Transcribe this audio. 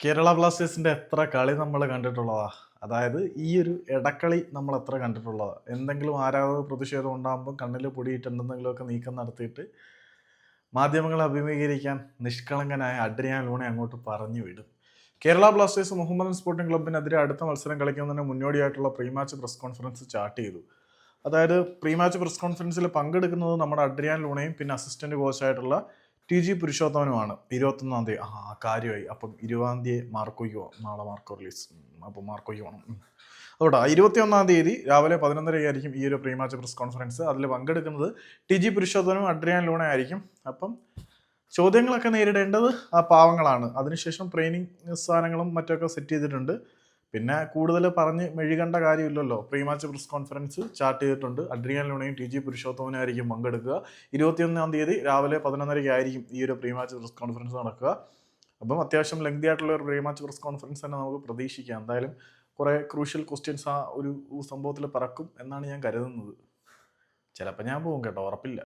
കേരള ബ്ലാസ്റ്റേഴ്സിന്റെ എത്ര കളി നമ്മൾ കണ്ടിട്ടുള്ളതാ? അതായത് ഈ ഒരു ഇടക്കളി നമ്മൾ എത്ര കണ്ടിട്ടുള്ളതാ? എന്തെങ്കിലും ആരാധക പ്രതിഷേധം ഉണ്ടാകുമ്പോൾ കണ്ണിൽ പൊടിയിട്ടുണ്ടെന്നെങ്കിലുമൊക്കെ നീക്കം നടത്തിയിട്ട് മാധ്യമങ്ങളെ അഭിമുഖീകരിക്കാൻ നിഷ്കളങ്കനായ അഡ്രിയാൻ ലൂണെ അങ്ങോട്ട് പറഞ്ഞു വിടും. കേരള ബ്ലാസ്റ്റേഴ്സ് മുഹമ്മദൻ സ്പോർട്ടിംഗ് ക്ലബിനെതിരെ അടുത്ത മത്സരം കളിക്കുന്നതിന് മുന്നോടിയായിട്ടുള്ള pre match press conference chart ചെയ്തു. അതായത് പ്രീ മാച്ച് പ്രസ് കോൺഫറൻസിൽ പങ്കെടുക്കുന്നത് നമ്മുടെ അഡ്രിയാൻ ലൂണയും പിന്നെ അസിസ്റ്റന്റ് കോച്ചായിട്ടുള്ള ടി ജി പുരുഷോത്തമനുമാണ്. ഇരുപത്തൊന്നാം തീയതി. ആ കാര്യമായി. അപ്പം ഇരുപതാം തീയതി മാർക്കോയ്ക്ക് നാളെ മാർക്കോ റിലീസ്. അപ്പം മാർക്കോയ്ക്ക് പോകണം ഉം. അതുകൊണ്ടാ ഇരുപത്തിയൊന്നാം തീയതി രാവിലെ പതിനൊന്നരയ്ക്കായിരിക്കും ഈ ഒരു പ്രീമാച്ച് പ്രസ് കോൺഫറൻസ്. അതിൽ പങ്കെടുക്കുന്നത് ടി ജി പുരുഷോത്തമനും അഡ്രിയാൻ ലൂണ ആയിരിക്കും. അപ്പം ചോദ്യങ്ങളൊക്കെ നേരിടേണ്ടത് ആ പാവങ്ങളാണ്. അതിനുശേഷം ട്രെയിനിങ് സാധനങ്ങളും മറ്റൊക്കെ സെറ്റ് ചെയ്തിട്ടുണ്ട്. പിന്നെ കൂടുതൽ പറഞ്ഞ് മെഴുകേണ്ട കാര്യമില്ലല്ലോ. Pre match press conference chart ചെയ്തിട്ടുണ്ട്. അഡ്രിയാൻ ലൂണയും ടി ജി പുരുഷോത്തമനായിരിക്കും പങ്കെടുക്കുക. ഇരുപത്തിയൊന്നാം തീയതി രാവിലെ പതിനൊന്നരയ്ക്ക് ആയിരിക്കും ഈ ഒരു പ്രീ മാച്ച് പ്രസ് കോൺഫറൻസ് നടക്കുക. അപ്പം അത്യാവശ്യം ലെങ്തി ആയിട്ടുള്ള ഒരു പ്രീമാച്ച് പ്രസ് കോൺഫറൻസ് തന്നെ നമുക്ക് പ്രതീക്ഷിക്കാം. എന്തായാലും കുറേ ക്രൂഷ്യൽ ക്വസ്റ്റ്യൻസ് ആ ഒരു സംഭവത്തിൽ പറക്കും എന്നാണ് ഞാൻ കരുതുന്നത്. ചിലപ്പോൾ ഞാൻ പോകും കേട്ടോ ഉറപ്പില്ല.